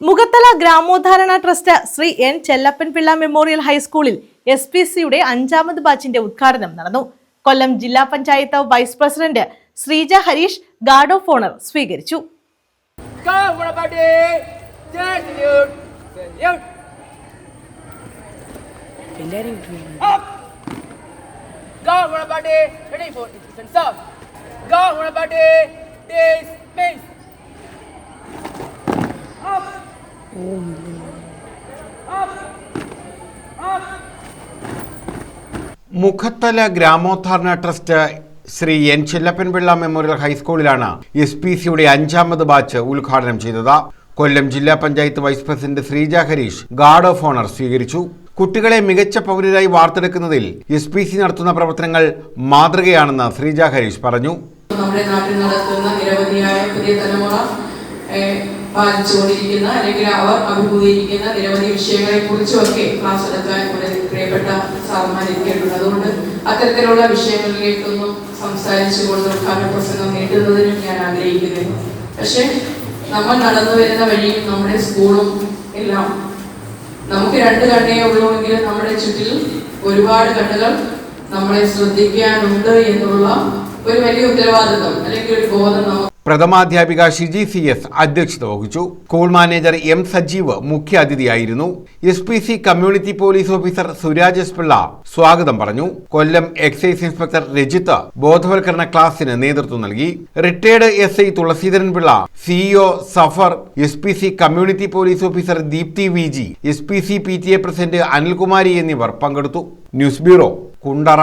Mukhathala ഗ്രാമോദ്ധാരണ trust Sri N Chellappan Pillai memorial ഹൈസ്കൂളിൽ S P സിയുടെ അഞ്ചാമത് ബാച്ചിന്റെ ഉദ്ഘാടനം നടന്നു കൊല്ലം ജില്ലാ panchayat vice president Sreeja Harish guard of honour സ്വീകരിച്ചു Go, everybody! Ready for instant serve. Go, everybody! Dismiss! Mukhathala ഗ്രാമോദ്ധാരണ trust Sri N Chellappan Pillai memorial ഹൈസ്കൂളിലാണ് S P സിയുടെ അഞ്ചാമത് ബാച്ച് ഉദ്ഘാടനം ചെയ്തത്. കൊല്ലം ജില്ലാ panchayat vice president Sreeja Harish guard of honour സ്വീകരിച്ചു. കുട്ടികളെ മികച്ച പൗരരായി വാർത്തെടുക്കുന്നതിൽ എസ് പി സി നടത്തുന്ന പ്രവർത്തനങ്ങൾ മാതൃകയാണെന്ന് ശ്രീജ ഹരീഷ് പറഞ്ഞു. നമ്മുടെ നാട്ടിൽ നടക്കുന്ന നിരവധിയായ പുതിയ തലമുറ ബാധിച്ചുകൊണ്ടിരിക്കുന്ന അല്ലെങ്കിൽ അവർ അഭിമുഖീകരിക്കുന്ന നിരവധി വിഷയങ്ങളെ കുറിച്ചുമൊക്കെ ക്ലാസ് എടുക്കാൻ ഇവിടെ പ്രിയപ്പെട്ട സാറന്മാർ ഇരിക്കേണ്ടത് അതുകൊണ്ട് അത്തരത്തിലുള്ള വിഷയങ്ങളിലേക്കൊന്നും സംസാരിച്ചുകൊണ്ട് ഉദ്ഘാടന പ്രസംഗം നേടുന്നതിനും ഞാൻ ആഗ്രഹിക്കുന്നു. പക്ഷേ നമ്മൾ നടന്നു വരുന്ന വഴിയും നമ്മുടെ സ്കൂളും എല്ലാം നമുക്ക് രണ്ട് കണ്ണേ ഉള്ളൂ നമ്മുടെ ചുറ്റിൽ ഒരുപാട് കണ്ണുകൾ നമ്മളെ ശ്രദ്ധിക്കാനുണ്ട് എന്നുള്ള ഒരു വലിയ ഉത്തരവാദിത്വം അല്ലെങ്കിൽ ഒരു ബോധം പ്രഥമാധ്യാപിക ഷിജി സി എസ് അധ്യക്ഷത വഹിച്ചു. സ്കൂൾ മാനേജർ എം സജീവ് മുഖ്യ അതിഥിയായിരുന്നു. S P C community police officer Suraj S Pillai സ്വാഗതം പറഞ്ഞു. കൊല്ലം എക്സൈസ് ഇൻസ്പെക്ടർ രജിത്ത് ബോധവൽക്കരണ ക്ലാസിന് നേതൃത്വം നൽകി. Retired S I Thulaseedharan Pillai CEO Safar S P C community police officer Deepthi V G S P C P T A president Anilkumari എന്നിവർ പങ്കെടുത്തു. News bureau Kundara.